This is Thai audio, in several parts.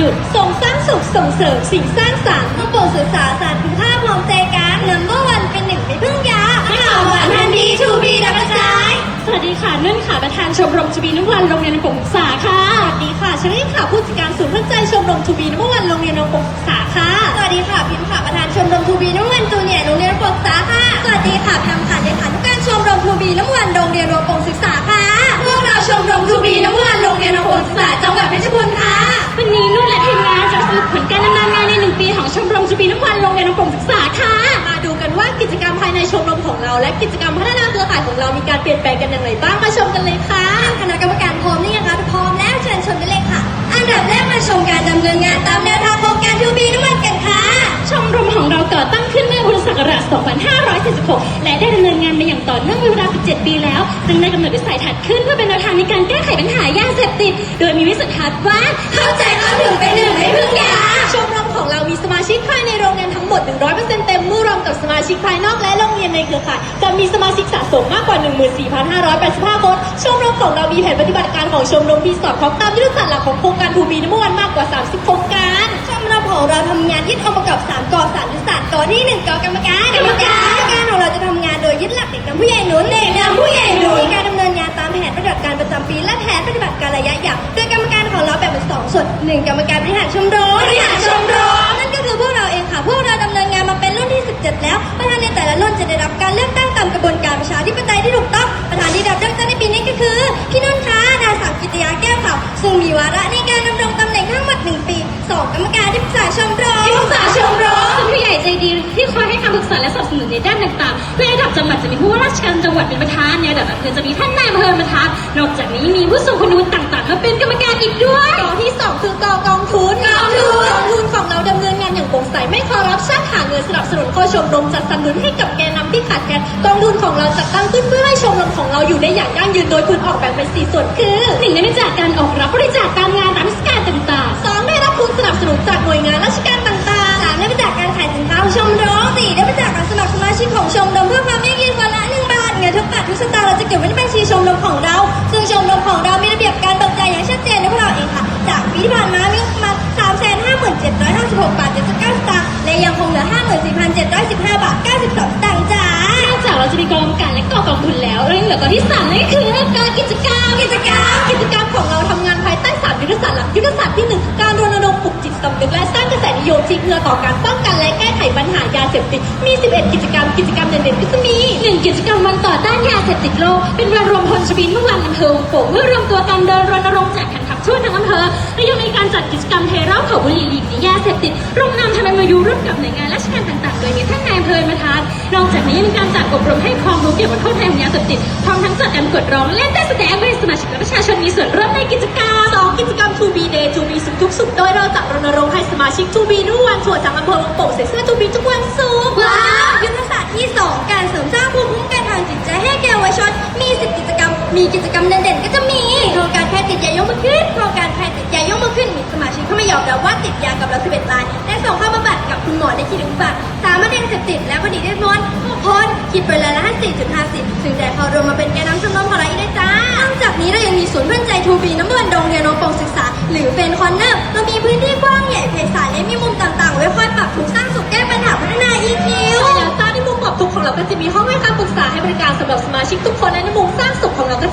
ดุจส่งสร้างสุขส่งเสริมสิ่งสร้างสรรค์ต้องโปรดศึกษาศาสตร์คุณค่าพร้อมใจกันนัมเบอร์วันเป็นหนึ่งไม่พึ่งยาข่าวหวานทันทีชูบีดับกระจายสวัสดีค่ะนุ่นค่ะประธานชมรมชบีนุวันโรงเรียนปงศึกษาค่ะสวัสดีค่ะชลินค่ะผู้จัดการศูนย์พื่อนใจชมรมทูบีนัมวันโรงเรียนนงปกศึกษาค่ะสวัสดีค่ะพิมพ์ค่ะประธานชมรมทูบีนัมวันจูเนียร์โรงเรียนนงศึกษาค่ะ และกิจกรรมพัฒนาเครือข่ายของเรามีการเปลี่ยนแปลงกันอย่างไรบ้างมาชมกันเลยค่ะคณะกรรมการพร้อมหรือยังคะพร้อมแล้วเชิญชมได้เลยค่ะ อันดับแรกมาชมการดำเนินงานตามแนวทางโครงการทูบีน้ำมันกันค่ะชมรมของเราก่อตั้งขึ้นเมื่อพุทธศักราช 2546 และได้ดำเนินงานมาอย่างต่อเนื่องเป็นเวลา 17 ปีแล้ว ซึ่งได้กำหนดวิสัยทัศน์ขึ้นเพื่อเป็นแนวทางในการแก้ไขปัญหายาเสพติด โดยมีวิสัยทัศน์ว่าเข้าใจเข้าถึงเป็นหนึ่งไม่พึ่งยาชมรมของเรามีสมาชิกภายในโรงเรียนทั้งหมด 100% กับสมาชิกภายนอกและโรงเรียนในเครือข่ายจะมีสมาชิกสะสมมากกว่า 14,585 คน ชมรมของเรามีแผนปฏิบัติการของชมรมปีสอดคล้องตามยุทธศาสตร์หลักของโครงการทูบีนเมื่อวันมากกว่า 30 โครงการ ชมรมของเราทำงานยึดองค์ประกอบ 3กอสารยุทธศาสตร์กอที่ 1กอกรรมการกรรมการกรรมการของเราจะทำงานโดยยึดหลักเด็กนำผู้ใหญ่หนุนเด็กนำผู้ใหญ่หนุนการดำเนินงานตามแผนปฏิบัติการประจำปีและแผนปฏิบัติการระยะยาวโดยกรรมการของเราแบ่งเป็นสองส่วนหนึ่งกรรมการบริหารชมรมบริหาร วซึ่งมีวาระในการดำรงตำแหน่งทั้งหมดหนึ่งปีสองกรรมการที่ปรึกษาชมรมที่ปรึกษาชมรมเป็นผู้ใหญ่ใจดีที่คอยให้คำปรึกษาและสนับสนุนในด้านต่างๆเพื่อให้ระดับจังหวัดจะมีผู้ว่าราชการจังหวัดเป็นประธานในระดับอำเภอจะมีท่านนายอำเภอเป็นประธานนอกจากนี้มีผู้ทรงคุณวุฒิต่างๆมาเป็นกรรมการอีกด้วยกองที่ 2 คือกอกองทุนกองทุนกองทุนของเราดำเนินงานอย่างโปร่งใสไม่คอร์รัปชันหาเงินสนับสนุนข้อชมรมจัดสรรเงินให้กับแกนนำที่ขาดแคลนกองทุนของเราจัดตั้งขึ้นเพื่อ ให้ชมรมของเราอยู่ได้อย่างยั่งยืนโดยทุนออกแบ่งเป็นสี่ส่วนคือหนึ่งได้มาจากการออกรับบริจาคตามงานตามเทศกาลต่างๆสองได้รับทุนสนับสนุนจากหน่วยงานราชการต่างๆสามได้มาจากการขายสินค้าของชมรมสี่ได้มาจากการสมัครสมาชิกของชมรมเพื่อความยั่งยืนวันละหนึ่งบาทเงินทุกบาททุกสตางค์เราจะเก็บไว้ในบัญชีชมรมของเรา ซึ่งชมรมของเรามีระเบียบการเบิกจ่ายอย่างชัดเจนในพวกเราเองค่ะ จากปีที่ผ่านมามีงบประมาณ3 5 7 5 6บาท79สตางค์และยังคงเหลือ54,715บาท92สตางค์จ้านอกจากเราจะมีกองกำกั เรื่องเหลือกอนที่สามนั่นก็คือการกิจกรรมกิจกรรมกิจกรรมของเราทำงานภายใต้สามยุทธศาสตร์หลักยุทธศาสตร์ที่หนึ่งการรณรงค์ปลุกจิตสำนึกและสร้างกระแสนิยมที่เอื้อต่อการป้องกันและแก้ไขปัญหายาเสพติดมี 11 กิจกรรมกิจกรรมเด่นๆก็จะมีหนึ่งกิจกรรมวันต่อต้านยาเสพติดโลกเป็นวันรวมพลชบินเมื่อวันอำเภอวงโป่งเพื่อรวมตัวกันเดินรณรงค์แจกขัน ช่วยทั้งอำเภอและยังมีการจัดกิจกรรมเทเหราเขาบุหรี่หลีกหนียาเสพติดร่วมนำทำมายูร่วมกับหน่วยงานราชการต่างๆ โดยมีท่านนายอำเภอมาทานนอกจากนี้ยังมีการจัดอบรมให้ความรู้เกี่ยวกับโทษภัยของยาเสพติดพร้อมทั้งจัดการกดร้องและได้แสดงให้สมาชิกและประชาชนมีส่วนร่วมในกิจกรรมสองกิจกรรม To Be Day To Be สุขทุกสุขโดยเราจะรณรงค์ให้สมาชิก To Be ทุกวันทั่วจากอำเภอวงโป่งใส่เสื้อ To Be ทุกวันศุกร์ว้าวยุทธศาสตร์ที่ 2 การเสริมสร้างภูมิคุ้มกันทางจิตใจให้แก่เยาวชนมี10กิจกรรม มีกิจกรรมเด่นๆก็จะมี โครงการแพทย์ติดยายกมือขึ้นโครงการแพทย์ติดยายกมือขึ้นมีสมาชิกเข้ามายอมรับว่าติดยากับเรา11รายและส่งเข้าบำบัดกับคุณหมอในคลินิกบำบัดสามารถเรียนเสพติดและคดีได้พ้น6คนคิดเป็นรายละ54.50ซึ่งได้เข้ารวมมาเป็นแกนนำชมรมของเราอีกด้วยจ้านอกจากนี้เรายังมีศูนย์เพื่อนใจทูบีน้ำมันโรงเรียนโรงปงศึกษา หรือเป็นคอนเนอร์เรามีพื้นที่กว้างใหญ่ไพศาลและมีมุมต่างๆไว้คอยปรับทุกข์สร้างสุขแก้ปัญหาพัฒนา EQ ใช่แล้วจ้าในมุมปรับทุกข์ของเราก็จะมีห้องให้คำปรึกษาให้บริการสำหรับสมาชิกทุกคนและในมุมสร้างสุขของเราก็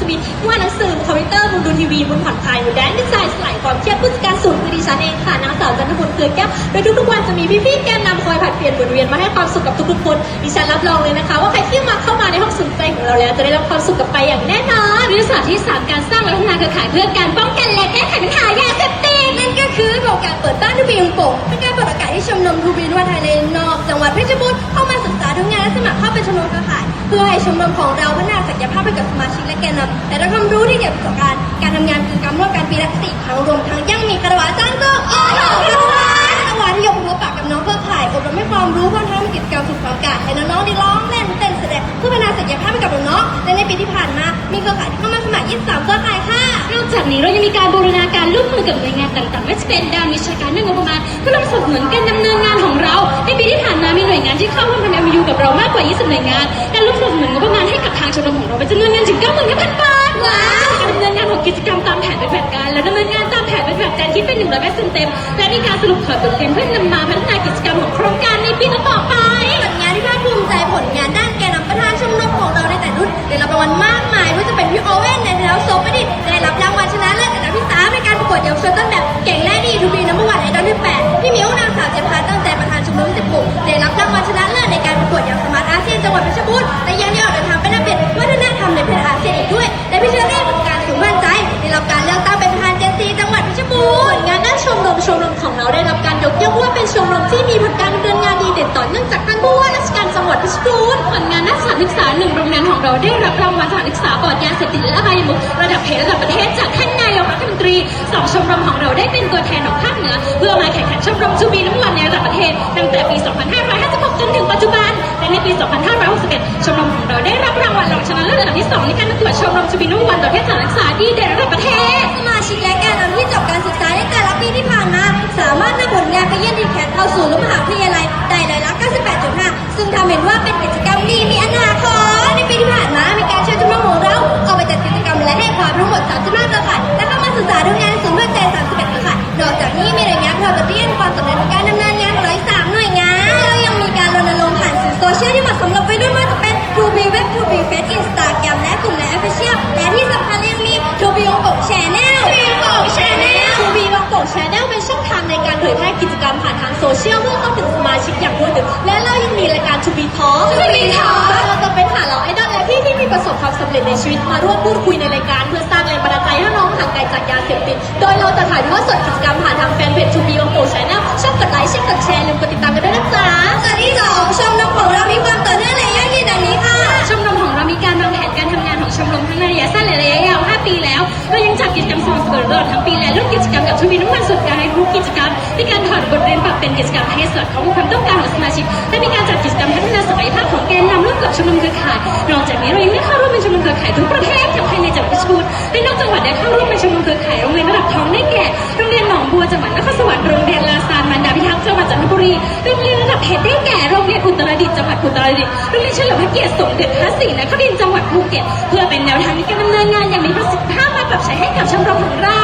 สือแก้วโดยทุกๆวันจะมีพี่ๆแกนนำคอยผัดเปลี่ยนบทเรียนมาให้ความสุขกับทุกๆคนดิฉันรับรองเลยนะคะ ว่าใครที่มาเข้ามาในห้องสนใจของเราแล้วจะได้รับความสุขกลับไปอย่างแน่นอนยุทธศาสตร์ที่ 3 การสร้างและพัฒนาเครือข่ายเพื่อการป้องกันและแก้ไขปัญหายาเสพติดนั่นก็คือโครงการเปิดบ้านทูบีลุงโป่งเป็นการเปิดโอกาสให้ชมรมทูบีนวดไทยเลนนอกจังหวัดเพชรบูรณ์เข้ามาศึกษาดูงานและสมัครเข้าเป็นชมรมเครือข่ายเพื่อให้ชมรมของเราพัฒนาศักยภาพให้กับสมาชิกและแกนนำแต่ได้ความรู้ที่เกี่ยวกับการการทำงานกิจกรรมร่วมกันปีละสี่ครั้งรวมทั้งยังมีคารวะจ้างก็โอ้โห รือข่ายอบรมให้ความรู้พร้อมทั้งมีกิจกรรมสุดความกาศให้น้องๆได้ร้องเล่นเต้นแสดงเพื่อพัฒนาศักยภาพให้กับน้องๆและในปีที่ผ่านมามีเครือข่ายที่เข้ามาสมัคร 23 เครือข่ายค่ะ นอกจากนี้เรายังมีการบูรณาการร่วมมือกับหน่วยงานต่างๆไม่ว่าจะเป็นด้านวิชาการด้านงบประมาณเพื่อร่วมสนับสนุนการดำเนินงานของเรา ในปีที่ผ่านมามีหน่วยงานที่เข้าร่วมทำ MOU กับเรามากกว่า 20 หน่วยงานการร่วมสนับสนุนงบประมาณให้กับทางชมรมของเราเป็นจำนวนเงินถึง 95,000 บาทว้าว การดำเนินงาร และดำเนินงานตามแผนปฏิบัติการและดำเนิน100เปอร์เซ็นต์เต็ม และมีการสรุปถอดบทเรียนเพื่อนำมาพัฒนากิจกรรมของโครงการในปีต่อไป ผลงานที่ภาคภูมิใจผลงานด้านแกนนำประธานชมรมของเราในแต่รุ่นได้รับรางวัลมากมายไม่ว่าจะเป็นพี่โอเว่นในฐานะโซประดิษฐ์ได้รับรางวัลชนะเลิศอันดับที่สามในการประกวดเยาวชนต้นแบบเก่ง รีสองชมรมของเราได้เป็นตัวแทนของภาคเหนือ เพื่อมาแข่งขันชมรมชูบีน้ำวันในระดับประเทศตั้งแต่ปี 2556 จนถึงปัจจุบัน และในปี 2561 ชมรมของเราได้รับรางวัลรองชนะเลิศอันดับที่สองในการประกวดชมรมชูบีน้ำวันประเภทสานศึกษาดีเด่นระดับประเทศ สมาชิกและแกนนำที่จบการศึกษาในแต่ละปีที่ผ่านมา สามารถนำผลงานไปเยี่ยมดีแคทเข้าสู่รั้วมหาวิทยาลัยได้รายละ98.5 ซึ่งทำเห็นว่าเป็น ชียลที่เหมาะสมกับวัยรุ่นไม่ว่าจะเป็น To be Web To be Face Instagram และกลุ่มใน Official และที่สำคัญยังมี To be วงกบ Channel To be วงกบ Channel ทูบีวังโกชแนลเป็นช่องทางในการเผยแพร่กิจกรรมผ่านทางโซเชียลเพื่อเข้าถึงสมาชิกอย่างรวดเร็วและเรายังมีรายการทูบีทอ To Be Talk เราจะเป็นหาเหล่าไอดอลและพี่ที่มีประสบความสำเร็จในชีวิตมาร่วมพูดคุยในรายการเพื่อสร้างแรงบันดาลใจให้น้องห่างไกลจากยาเสพติดโดยเราจะถ่ายทอดสดกิจกรรมผ่านทางแฟนเพจทูบีวังโกชแนลช่องกดไลค์ช่องกดแชร์ลืมกด เกิดคล้องความต้องการของสมาชิกและมีการจัดกิจกรรมพัฒนาศักยภาพของแกนนำร่วมกับชมรมเครือข่ายนอกจากนี้เรายังได้เข้าร่วมเป็นชมรมเครือข่ายทุกประเภททั้งภายในจังหวัดเพชรบูรณ์และนอกจังหวัดได้เข้าร่วมเป็นชมรมเครือข่ายโรงเรียนระดับท้องได้แก่โรงเรียนหนองบัวจังหวัดนครสวรรค์โรงเรียนลาซานมันดาพิทักษ์จังหวัดจันทบุรีโรงเรียนระดับเพชรได้แก่โรงเรียนอุตรดิตถ์จังหวัดอุตรดิตถ์โรงเรียนเฉลิมพระเกียรติสมเด็จพระศรีนครินทร์จังหวัดภูเก็ตเพื่อเป็นแนวทางในการดำเนินงานอย่างมีประสิทธิภาพมาปรับใช้ให้กับชมรมของเรา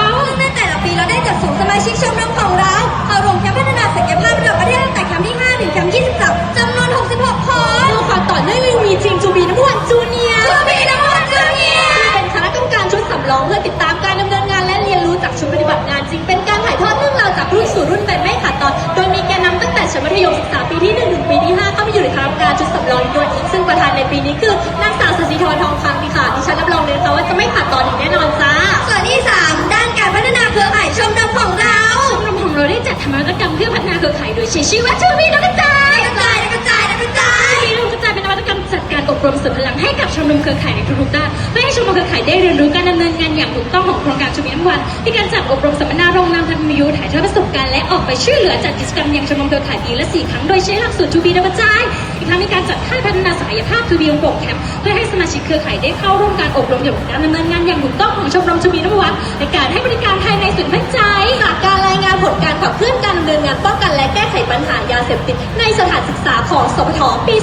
กรรมการชุดสำรองอีกด้วยซึ่งประธานในปีนี้คือนางสาวสศิธรทองคำดีค่ะดิฉันรับรองเลยค่ะว่าจะไม่ขาดตอนอีกแน่นอนจ้าส่วนที่ 3 ด้านการพัฒนาเครือข่ายชมรมของเราชมรมของเราได้จัดทำนวัตกรรมเพื่อพัฒนาเครือข่ายโดยใช้ชื่อว่าชูบีนักกระจายกระจายกระจายกระจายที่เรากระจายเป็นนวัตกรรมจัดการอบรมเสริมพลังให้กับชมรมเครือข่ายในทุกๆด้านเพื่อให้ชมรมเครือข่ายได้เรียนรู้การดำเนินงานอย่างถูกต้องของโครงการชูบีน้ำวันที่การจัดอบรมสัมมนาโรงนามทางวิทยุถ่ายทอดประสบการณ์และออกไปช่วยเหลือจัดกิจกรรมอย่างชมรมเครือข่ายปีละสี่ครั้งโดยใช้หลักสูตรชูบีนักกระจาย ทั้งมีการจัดค่ายพัฒนาศักยภาพทูบีองค์โป่งแคมป์เพื่อให้สมาชิกเครือข่ายได้เข้าร่วมการอบรมเกี่ยวกับการดำเนินงานอย่างถูกต้องของชมรมชูบีน้ำวันในการให้บริการภายในศูนย์วิจัยหากการรายงานผลการขับเคลื่อนการดำเนินงานป้องกันและแก้ไขปัญหายาเสพติดในสถานศึกษาของสพทปี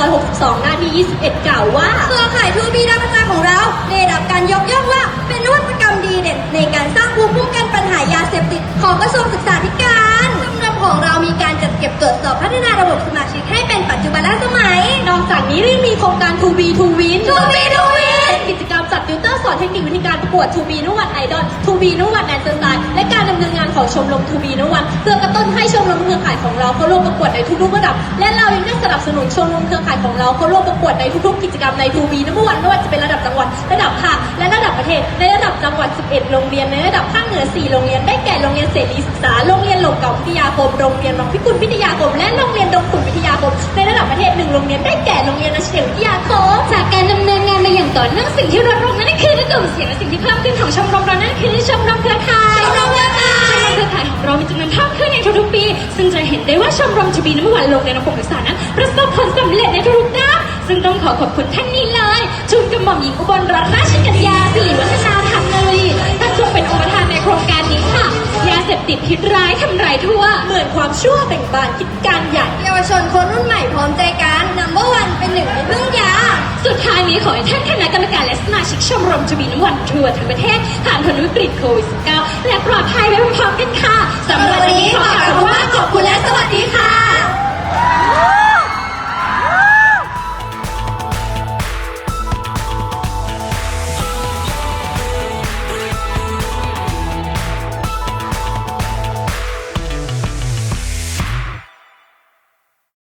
2562 หน้าที่ 21 กล่าวว่าเครือข่ายทูบีดาวกระจาของเราได้รับการยกย่องว่าเป็นนวัตกรรมดีเด่นในการสร้างภูมิคุ้มกันปัญหายาเสพติดของกระทรวงศึกษาธิการชมรมของเรามีการจัดเก็บตรวจสอบพัฒนาระบบสมาชิกให้เป็นปัจจุบันและสมัย นอกจากนี้ยังมีโครงการ 2B 2 Win 2B 2 Win กิจกรรมจัดติวเตอร์สอนเทคนิควิธีการประกวด 2B นุวันไอดอล 2B นุวันแดนเซอร์สไตล์และการดำเนินงานของชมรม 2B นุวันเพื่อกระตุ้นให้ชมรมเครือข่ายของเราเข้าร่วมประกวดในทุกๆระดับ และเรายังได้สนับสนุนชมรมเครือข่ายของเราเข้าร่วมประกวดในทุกๆ กิจกรรมใน 2B นุวันไม่ว่าจะเป็นระดับจังหวัดระดับภาคและระดับประเทศในระดับจังหวัด 11 โรงเรียนในระดับภาคเหนือ 4 โรงเรียนได้แก่โรงเรียนเสรีศึกษาโรงเรียน คม โรงเรียนบางพิกุลวิทยาคม และโรงเรียนดงขุนวิทยาคม ในระดับประเทศหนึ่งโรงเรียนได้แก่โรงเรียนอาชีววิทยาคม จากการดำเนินงานมาอย่างต่อเนื่องสิ่งที่ลดลงนั่นคือระดุมเสียงและสิ่งที่เพิ่มขึ้นของชมรมเรานั่นคือชมรมเครือข่ายชมรมเครือข่ายชมรมเครือข่ายของเรามีจำนวนเพิ่มขึ้นในทุกๆปี ซึ่งจะเห็นได้ว่าชมรมชบีน้ำหวานลงในระบบศึกษานั้นประสบผลสำเร็จในทุกๆด้านซึ่งต้องขอขอบคุณท่านนี้เลยชุนกระหม่อมหญิงอุบลรัตนราชกัญญาสิริวัฒนาธรรมนรีท่านทรง เป็นองค์ประธานในโครงการนี้ค่ะ ยาเสพติดพิษร้ายทำร้ายทั่ว เหมือนความชั่วแบ่งบานคิดการใหญ่ เยาวชนคนรุ่นใหม่พร้อมใจกัน number one เป็นหนึ่งในพึ่งยา สุดท้ายนี้ขอให้ให้ท่านคณะกรรมการและสมาชิกชมรมทวีนวันทัวร์ทั้งประเทศผ่านพ้นวิกฤตโควิด -19 และปลอดภัยไปพร้อมๆกันค่ะสำหรับ